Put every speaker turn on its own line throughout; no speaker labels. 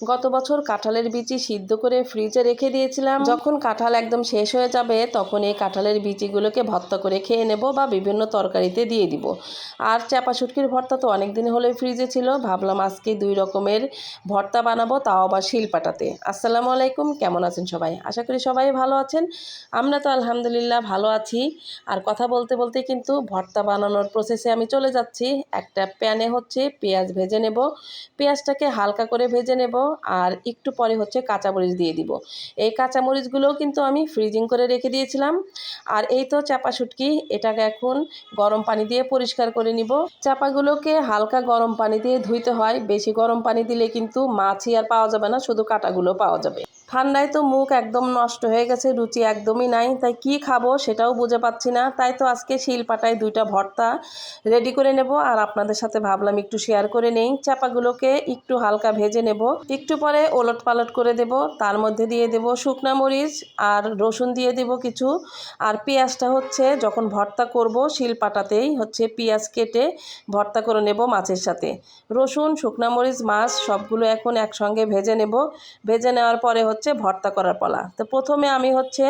গত বছর কাঁঠালের বিচি সিদ্ধ করে ফ্রিজে রেখে দিয়েছিলাম। যখন কাঁঠাল একদম শেষ হয়ে যাবে, তখন এই কাঁঠালের বিচিগুলোকে ভর্তা করে খেয়ে নেব বা বিভিন্ন তরকারিতে দিয়ে দিব। আর চাপা শুটকির ভর্তা তো অনেক দিন হলে ফ্রিজে ছিল। ভাবলাম আজকে দুই রকমের ভর্তা বানাবো, তাও আবার শিলপাটাতে। আসসালামু আলাইকুম, কেমন আছেন সবাই? আশা করি সবাই ভালো আছেন। আমরা তো আলহামদুলিল্লাহ ভালো আছি। আর কথা বলতে বলতে কিন্তু ভর্তা বানানোর প্রসেসে আমি চলে যাচ্ছি। একটা প্যানে হচ্ছে পেঁয়াজ ভেজে নেব। পেঁয়াজটাকে হালকা করে ভেজে নেব। আর একটু পরে হচ্ছে কাঁচামরিচ দিয়ে দিব। এই কাঁচামরিচগুলোও কিন্তু আমি ফ্রিজিং করে রেখে দিয়েছিলাম। আর এই তো চাপা শুটকি, এটাকে এখন গরম পানি দিয়ে পরিষ্কার করে নিব। চাপাগুলোকে হালকা গরম পানি দিয়ে ধুইতে হয়। বেশি গরম পানি দিলে কিন্তু মাছই আর পাওয়া যাবে না, শুধু কাঁটাগুলো পাওয়া যাবে। ঠান্ডায় তো মুখ একদম নষ্ট হয়ে গেছে, রুচি একদমই নাই, তাই কি খাব সেটাও বুঝে পাচ্ছি না। তাই তো আজকে শিলপাটায় দুইটা ভর্তা রেডি করে নেব, আর আপনাদের সাথে ভাবলাম একটু শেয়ার করে নেই। চাপাগুলোকে একটু হালকা ভেজে নেব। একটু পরে ওলট পালট করে দেব, তার মধ্যে দিয়ে দেব শুকনা মরিচ আর রসুন দিয়ে দেব কিছু। আর পেঁয়াজটা হচ্ছে যখন ভর্তা করব শিলপাটাতেই হচ্ছে পেঁয়াজ কেটে ভর্তা করে নেব মাছের সাথে। রসুন, শুকনা মরিচ, মাছ সবগুলো এখন একসঙ্গে ভেজে নেব। ভেজে নেওয়ার পরে হচ্ছে ভর্তা করার পালা। তো প্রথমে আমি হচ্ছে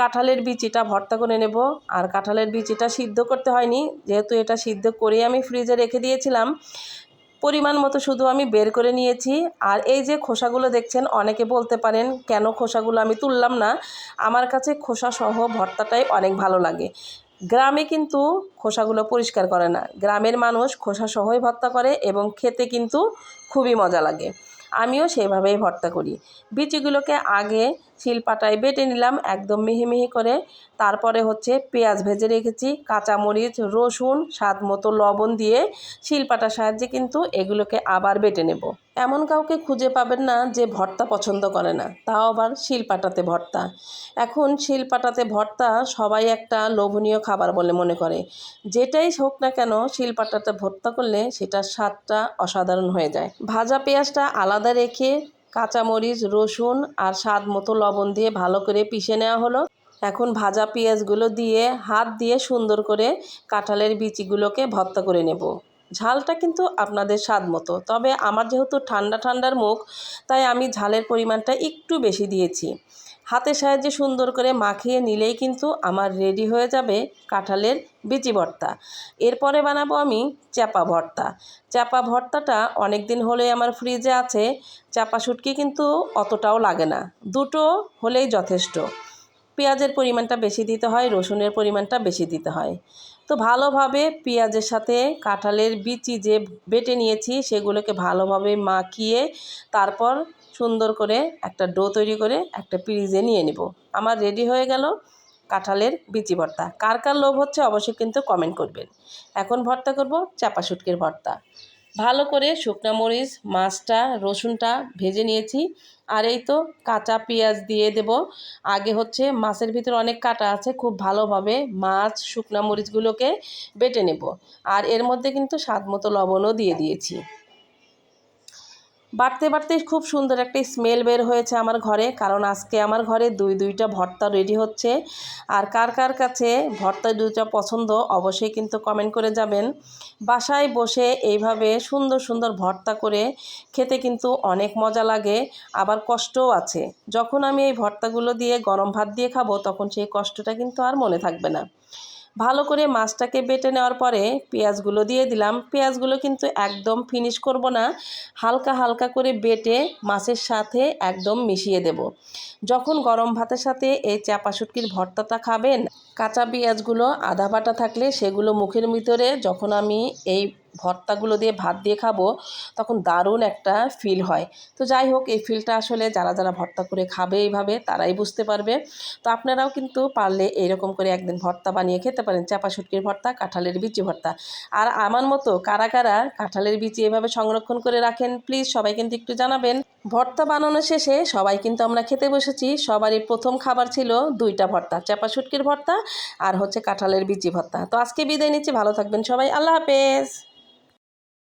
কাঁঠালের বিচিটা ভর্তা করে নেব। আর কাঁঠালের বিচিটা সিদ্ধ করতে হয়নি। যেহেতু এটা সিদ্ধ করে আমি ফ্রিজে রেখে দিয়েছিলাম, পরিমাণ মতো শুধু আমি বের করে নিয়েছি। আর এই যে খোসাগুলো দেখছেন, অনেকে বলতে পারেন, কেন খোসাগুলো আমি তুললাম না? আমার কাছে খোসা সহ ভর্তাটাই অনেক ভালো লাগে। গ্রামে কিন্তু খোসাগুলো পরিষ্কার করে না। গ্রামের মানুষ খোসা সহই ভর্তা করে এবং খেতে কিন্তু খুবই মজা লাগে। আমিও সেভাবেই ভর্তা করি। বিচিগুলোকে আগে শিলপাটায় বেটে নিলাম একদম মিহি মিহি করে। তারপরে হচ্ছে পেঁয়াজ ভেজে রেখেছি, কাঁচামরিচ, রসুন স্বাদ মতো লবণ দিয়ে শিলপাটার সাহায্যে কিন্তু এগুলোকে আবার বেটে নেব। এমন কাউকে খুঁজে পাবেন না যে ভর্তা পছন্দ করে না। তাও আবার শিলপাটাতে ভর্তা। এখন শিলপাটাতে ভর্তা সবাই একটা লোভনীয় খাবার বলে মনে করে। যেটাই হোক না কেন, শিলপাটাতে ভর্তা করলে সেটার স্বাদটা অসাধারণ হয়ে যায়। ভাজা পেঁয়াজটা আলাদা রেখে কাঁচামরিচ, রসুন আর স্বাদ মতো লবণ দিয়ে ভালো করে পিষে নেওয়া হলো। এখন ভাজা পেঁয়াজগুলো দিয়ে হাত দিয়ে সুন্দর করে কাঁঠালের বিচিগুলোকে ভর্তা করে নেব। ঝালটা কিন্তু আপনাদের স্বাদ মতো। তবে আমার যেহেতু ঠান্ডা, ঠান্ডার মুখ, তাই আমি ঝালের পরিমাণটা একটু বেশি দিয়েছি। হাতের সাহায্যে সুন্দর করে মাখিয়ে নিলেই কিন্তু আমার রেডি হয়ে যাবে কাঁঠালের বিচি ভর্তা। এরপরে বানাবো আমি চাপা ভর্তা। চাপা ভর্তাটা অনেক দিন হলে আমার ফ্রিজে আছে চাপা শুটকি কিন্তু অতটাও লাগে না। দুটো হলেই যথেষ্ট। পেঁয়াজের পরিমাণটা বেশি দিতে হয়, রসুনের পরিমাণটা বেশি দিতে হয়। তো ভালোভাবে পেঁয়াজের সাথে কাঁঠালের বিচি যে বেটে নিয়েছি, সেগুলোকে ভালোভাবে মাখিয়ে তারপর সুন্দর করে একটা ডো তৈরি করে একটা পিরিজে নিয়ে নেব। আমার রেডি হয়ে গেল কাঁঠালের বিচি ভর্তা। কার কার লোভ হচ্ছে অবশ্যই কিন্তু কমেন্ট করবেন। এখন ভর্তা করব চাপা শুটকির ভর্তা। ভালো করে শুকনো মরিচ, মাছটা, রসুনটা ভেজে নিয়েছি। আর এই তো কাঁচা পেঁয়াজ দিয়ে দেব। আগে হচ্ছে মাছের ভিতরে অনেক কাটা আছে, খুব ভালোভাবে মাছ, শুকনো মরিচগুলোকে বেটে নেব। আর এর মধ্যে কিন্তু স্বাদ মতো লবণও দিয়ে দিয়েছি। বাড়তে বাড়তে খুব সুন্দর একটা স্মেল বের হয়েছে আমার ঘরে, কারণ আজকে আমার ঘরে দুই দুইটা ভর্তা রেডি হচ্ছে। আর কার কার কাছে ভর্তা দুইটা পছন্দ অবশ্যই কিন্তু কমেন্ট করে যাবেন। বাসায় বসে এইভাবে সুন্দর সুন্দর ভর্তা করে খেতে কিন্তু অনেক মজা লাগে, আবার কষ্টও আছে। যখন আমি এই ভর্তাগুলো দিয়ে গরম ভাত দিয়ে খাব, তখন সেই কষ্টটা কিন্তু আর মনে থাকবে না। ভালো করে মাছটাকে বেটে নেওয়ার পরে পেঁয়াজগুলো দিয়ে দিলাম। পেঁয়াজগুলো কিন্তু একদম ফিনিশ করব না। হালকা হালকা করে বেটে মাছের সাথে একদম মিশিয়ে দেব। যখন গরম ভাতের সাথে এই চাপা শুটকির ভর্তাটা খাবেন, কাঁচা পেঁয়াজগুলো আধা বাটা থাকলে সেগুলো মুখের ভিতরে যখন আমি এই ভর্তাগুলো দিয়ে ভাত দিয়ে খাব, তখন দারুণ একটা ফিল হয়। তো যাই হোক, এই ফিলটা আসলে যারা যারা ভর্তা করে খাবে এইভাবে, তারাই বুঝতে পারবে। তো আপনারাও কিন্তু পারলে এরকম করে একদিন ভর্তা বানিয়ে খেতে পারেন। চাপা শুটকির ভর্তা, কাঁঠালের বিচি ভর্তা। আর আমার মতো কারা কারা কাঁঠালের বিচি এভাবে সংরক্ষণ করে রাখেন প্লিজ সবাই কিন্তু একটু জানাবেন। ভর্তা বানানো শেষে সবাই কিন্তু আমরা খেতে বসেছি। সবারই প্রথম খাবার ছিল দুইটা ভর্তা, চাপা শুটকির ভর্তা আর হচ্ছে কাঁঠালের বিচি ভর্তা। তো আজকে বিদায় নিচ্ছি, ভালো থাকবেন সবাই, আল্লাহ হাফেজ।